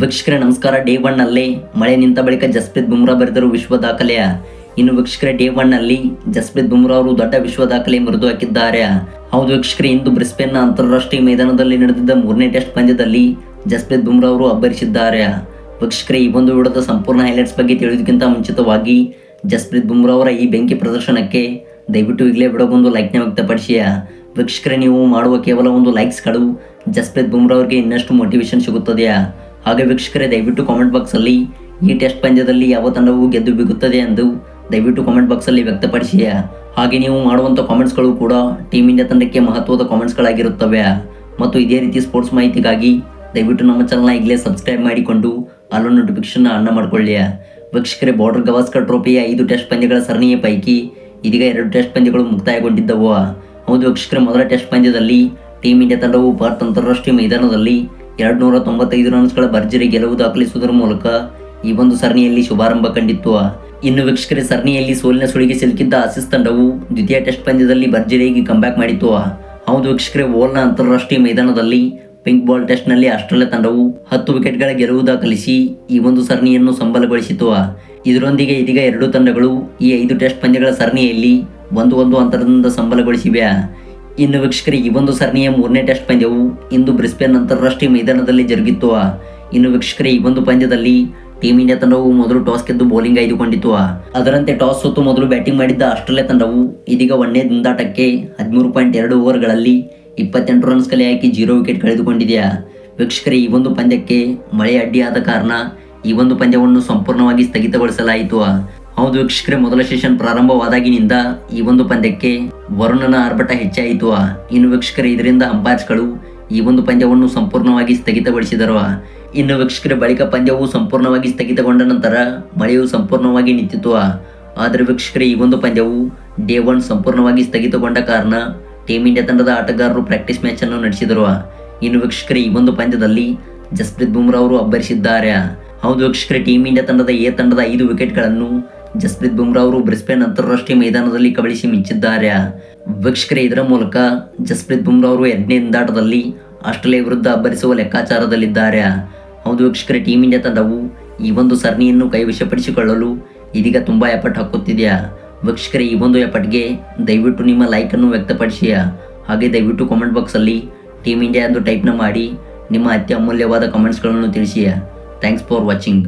ವೀಕ್ಷಕರೇ, ನಮಸ್ಕಾರ. ಡೇ ಒನ್ನಲ್ಲಿ ಮಳೆ ನಿಂತ ಬಳಿಕ ಜಸ್ಪ್ರೀತ್ ಬುಮ್ರಾ ಬರೆದರು ವಿಶ್ವ ದಾಖಲೆಯ. ಇನ್ನು ವೀಕ್ಷಕರೇ, ಡೇ ಒನ್ನಲ್ಲಿ ಜಸ್ಪ್ರೀತ್ ಬುಮ್ರಾ ಅವರು ದೊಡ್ಡ ವಿಶ್ವ ದಾಖಲೆ ಮುರಿದು ಹಾಕಿದ್ದಾರೆ. ಹೌದು ವೀಕ್ಷಕರೇ, ಇಂದು ಬ್ರಿಸ್ಬೇನ್ನ ಅಂತಾರಾಷ್ಟ್ರೀಯ ಮೈದಾನದಲ್ಲಿ ನಡೆದಿದ್ದ ಮೂರನೇ ಟೆಸ್ಟ್ ಪಂದ್ಯದಲ್ಲಿ ಜಸ್ಪ್ರೀತ್ ಬುಮ್ರಾ ಅವರು ಅಬ್ಬರಿಸಿದ್ದಾರೆ. ವೀಕ್ಷಕರೇ, ಈ ಒಂದು ವಿಡಿಯೋದ ಸಂಪೂರ್ಣ ಹೈಲೈಟ್ಸ್ ಬಗ್ಗೆ ತಿಳಿಯೋದಕ್ಕಿಂತ ಮುಂಚಿತವಾಗಿ ಜಸ್ಪ್ರೀತ್ ಬುಮ್ರಾ ಅವರ ಈ ಬೆಂಕಿ ಪ್ರದರ್ಶನಕ್ಕೆ ದಯವಿಟ್ಟು ಈಗಲೇ ವಿಡಿಯೋಗೊಂದು ಲೈಕ್ನ ವ್ಯಕ್ತಪಡಿಸಿ ವೀಕ್ಷಕರೇ, ನೀವು ಮಾಡುವ ಕೇವಲ ಒಂದು ಲೈಕ್ಸ್ಗಳು ಜಸ್ಪ್ರೀತ್ ಬುಮ್ರಾ ಅವರಿಗೆ ಇನ್ನಷ್ಟು ಮೋಟಿವೇಶನ್ ಸಿಗುತ್ತದೆಯಾ? ಹಾಗೆ ವೀಕ್ಷಕರೇ, ದಯವಿಟ್ಟು ಕಾಮೆಂಟ್ ಬಾಕ್ಸಲ್ಲಿ ಈ ಟೆಸ್ಟ್ ಪಂದ್ಯದಲ್ಲಿ ಯಾವ ತಂಡವು ಗೆದ್ದು ಬಿಗುತ್ತದೆ ಎಂದು ದಯವಿಟ್ಟು ಕಾಮೆಂಟ್ ಬಾಕ್ಸಲ್ಲಿ ವ್ಯಕ್ತಪಡಿಸಿ. ಹಾಗೆ ನೀವು ಮಾಡುವಂಥ ಕಾಮೆಂಟ್ಸ್ಗಳು ಕೂಡ ಟೀಮ್ ಇಂಡಿಯಾ ತಂಡಕ್ಕೆ ಮಹತ್ವದ ಕಾಮೆಂಟ್ಸ್ಗಳಾಗಿರುತ್ತವೆ ಮತ್ತು ಇದೇ ರೀತಿ ಸ್ಪೋರ್ಟ್ಸ್ ಮಾಹಿತಿಗಾಗಿ ದಯವಿಟ್ಟು ನಮ್ಮ ಚಾನಲ್ನ ಈಗಲೇ ಸಬ್ಸ್ಕ್ರೈಬ್ ಮಾಡಿಕೊಂಡು ಅಲ್ಲೋ ನೋಟಿಫಿಕೇಶನ್ ಅನ್ನ ಮಾಡಿಕೊಳ್ಳಿ. ವೀಕ್ಷಕರೇ ಬಾರ್ಡರ್ ಗವಾಸ್ಕರ್ ಟ್ರೋಫಿಯ ಐದು ಟೆಸ್ಟ್ ಪಂದ್ಯಗಳ ಸರಣಿಯ ಪೈಕಿ ಇದೀಗ ಎರಡು ಟೆಸ್ಟ್ ಪಂದ್ಯಗಳು ಮುಕ್ತಾಯಗೊಂಡಿದ್ದವು. ಹೌದು ವೀಕ್ಷಕರ, ಮೊದಲ ಟೆಸ್ಟ್ ಪಂದ್ಯದಲ್ಲಿ ಟೀಮ್ ಇಂಡಿಯಾ ತಂಡವು ಭಾರತ ಅಂತಾರಾಷ್ಟ್ರೀಯ ಮೈದಾನದಲ್ಲಿ ಎರಡು ನೂರ ತೊಂಬತ್ತೈದು ರನ್ಸ್ಗಳ ಭರ್ಜರಿ ಗೆಲುವು ದಾಖಲಿಸುವುದರ ಮೂಲಕ ಈ ಒಂದು ಸರಣಿಯಲ್ಲಿ ಶುಭಾರಂಭ ಕಂಡಿತ್ತು. ಇನ್ನು ವೀಕ್ಷಕರೇ, ಸರಣಿಯಲ್ಲಿ ಸೋಲಿನ ಸುಳಿಗೆ ಸಿಲುಕಿದ್ದ ಆಸೀಸ್ ತಂಡವು ದ್ವಿತೀಯ ಟೆಸ್ಟ್ ಪಂದ್ಯದಲ್ಲಿ ಭರ್ಜರಿಯಾಗಿ ಕಂಬ್ಯಾಕ್ ಮಾಡಿತ್ತು. ಹೌದು ವೀಕ್ಷಕರೇ ಓಲ್ನ ಅಂತಾರಾಷ್ಟ್ರೀಯ ಮೈದಾನದಲ್ಲಿ ಪಿಂಕ್ ಬಾಲ್ ಟೆಸ್ಟ್ನಲ್ಲಿ ಆಸ್ಟ್ರೇಲಿಯಾ ತಂಡವು ಹತ್ತು ವಿಕೆಟ್ಗಳ ಗೆಲುವು ದಾಖಲಿಸಿ ಈ ಒಂದು ಸರಣಿಯನ್ನು ಸಂಬಲಗೊಳಿಸಿತು ಇದರೊಂದಿಗೆ ಇದೀಗ ಎರಡು ತಂಡಗಳು ಈ ಐದು ಟೆಸ್ಟ್ ಪಂದ್ಯಗಳ ಸರಣಿಯಲ್ಲಿ ಒಂದು ಒಂದು ಅಂತರದಿಂದ ಸಂಬಲಗೊಳಿಸಿವೆ. ಇನ್ನು ವೀಕ್ಷಕರಿ, ಈ ಒಂದು ಸರಣಿಯ ಮೂರನೇ ಟೆಸ್ಟ್ ಪಂದ್ಯವು ಇಂದು ಬ್ರಿಸ್ಬೇನ್ ಅಂತಾರಾಷ್ಟ್ರೀಯ ಮೈದಾನದಲ್ಲಿ ಜರುಗಿತ್ತು. ಇನ್ನು ವೀಕ್ಷಕರೇ, ಈ ಒಂದು ಪಂದ್ಯದಲ್ಲಿ ಟೀಮ್ ಇಂಡಿಯಾ ತಂಡವು ಮೊದಲು ಟಾಸ್ ಗೆದ್ದು ಬೌಲಿಂಗ್ ಆಯ್ದುಕೊಂಡಿತ್ತು. ಅದರಂತೆ ಟಾಸ್ ಸುತ್ತು ಮೊದಲು ಬ್ಯಾಟಿಂಗ್ ಮಾಡಿದ್ದ ಆಸ್ಟ್ರೇಲಿಯಾ ತಂಡವು ಇದೀಗ ಒಂದೇ ದಿಂದಾಟಕ್ಕೆ ಹದಿಮೂರು ಪಾಯಿಂಟ್ ಎರಡು ಓವರ್ಗಳಲ್ಲಿ ಇಪ್ಪತ್ತೆಂಟು ರನ್ಸ್ ಕಲೆ ಹಾಕಿ ಜೀರೋ ವಿಕೆಟ್ ಕಳೆದುಕೊಂಡಿದೆಯಾ ವೀಕ್ಷಕರೇ, ಈ ಒಂದು ಪಂದ್ಯಕ್ಕೆ ಮಳೆ ಅಡ್ಡಿಯಾದ ಕಾರಣ ಈ ಒಂದು ಪಂದ್ಯವನ್ನು ಸಂಪೂರ್ಣವಾಗಿ ಸ್ಥಗಿತಗೊಳಿಸಲಾಯಿತು. ಹೌದು ವೀಕ್ಷಕರೇ ಮೊದಲ ಸೆಷನ್ ಪ್ರಾರಂಭವಾದಾಗಿನಿಂದ ಈ ಒಂದು ಪಂದ್ಯಕ್ಕೆ ವರುಣನ ಆರ್ಭಟ ಹೆಚ್ಚಾಯಿತು. ಇನ್ನು ವೀಕ್ಷಕರೇ, ಇದರಿಂದ ಅಂಪೈರ್ಸ್ಗಳು ಈ ಒಂದು ಪಂದ್ಯವನ್ನು ಸಂಪೂರ್ಣವಾಗಿ ಸ್ಥಗಿತಗೊಳಿಸಿದರು. ಇನ್ನು ವೀಕ್ಷಕರ ಬಳಿಕ ಪಂದ್ಯವು ಸಂಪೂರ್ಣವಾಗಿ ಸ್ಥಗಿತಗೊಂಡ ನಂತರ ಮಳೆಯು ಸಂಪೂರ್ಣವಾಗಿ ನಿಂತಿತು. ಆದರೆ ವೀಕ್ಷಕರೇ, ಈ ಒಂದು ಪಂದ್ಯವು ಡೇ ಒನ್ ಸಂಪೂರ್ಣವಾಗಿ ಸ್ಥಗಿತಗೊಂಡ ಕಾರಣ ಟೀಮ್ ಇಂಡಿಯಾ ತಂಡದ ಆಟಗಾರರು ಪ್ರಾಕ್ಟೀಸ್ ಮ್ಯಾಚ್ ಅನ್ನು ನಡೆಸಿದರು. ಇನ್ನು ವೀಕ್ಷಕರೇ, ಈ ಒಂದು ಪಂದ್ಯದಲ್ಲಿ ಜಸ್ಪ್ರೀತ್ ಬುಮ್ರಾ ಅವರು ಅಬ್ಬರಿಸಿದ್ದಾರೆ. ಹೌದು ವೀಕ್ಷಕರೇ ಟೀಮ್ ಇಂಡಿಯಾ ತಂಡದ ಎ ತಂಡದ ಐದು ವಿಕೆಟ್ಗಳನ್ನು ಜಸ್ಪ್ರೀತ್ ಬುಮ್ರಾ ಅವರು ಬ್ರಿಸ್ಬೇನ್ ಅಂತಾರಾಷ್ಟ್ರೀಯ ಮೈದಾನದಲ್ಲಿ ಕಬಳಿಸಿ ಮಿಂಚಿದ್ದಾರೆ. ವೀಕ್ಷಕರೇ, ಇದರ ಮೂಲಕ ಜಸ್ಪ್ರೀತ್ ಬುಮ್ರಾ ಅವರು ಎರಡನೇ ದಿಂದಾಟದಲ್ಲಿ ಆಸ್ಟ್ರೇಲಿಯಾ ವಿರುದ್ಧ ಅಬ್ಬರಿಸುವ ಲೆಕ್ಕಾಚಾರದಲ್ಲಿದ್ದಾರೆ. ಹೌದು ವೀಕ್ಷಕರೇ ಟೀಮ್ ಇಂಡಿಯಾ ತಂಡವು ಈ ಒಂದು ಸರಣಿಯನ್ನು ಕೈವಶಪಡಿಸಿಕೊಳ್ಳಲು ಇದೀಗ ತುಂಬಾ ಎಫರ್ಟ್ ಹಾಕುತ್ತಿದೆಯಾ? ವೀಕ್ಷಕರೇ, ಈ ಒಂದು ಎಫರ್ಟ್ಗೆ ದಯವಿಟ್ಟು ನಿಮ್ಮ ಲೈಕ್ ಅನ್ನು ವ್ಯಕ್ತಪಡಿಸಿಯ ಹಾಗೆ ದಯವಿಟ್ಟು ಕಾಮೆಂಟ್ ಬಾಕ್ಸಲ್ಲಿ ಟೀಮ್ ಇಂಡಿಯಾ ಎಂದು ಟೈಪ್ನ ಮಾಡಿ ನಿಮ್ಮ ಅತ್ಯಮೂಲ್ಯವಾದ ಕಮೆಂಟ್ಸ್ಗಳನ್ನು ತಿಳಿಸಿ. Thanks for watching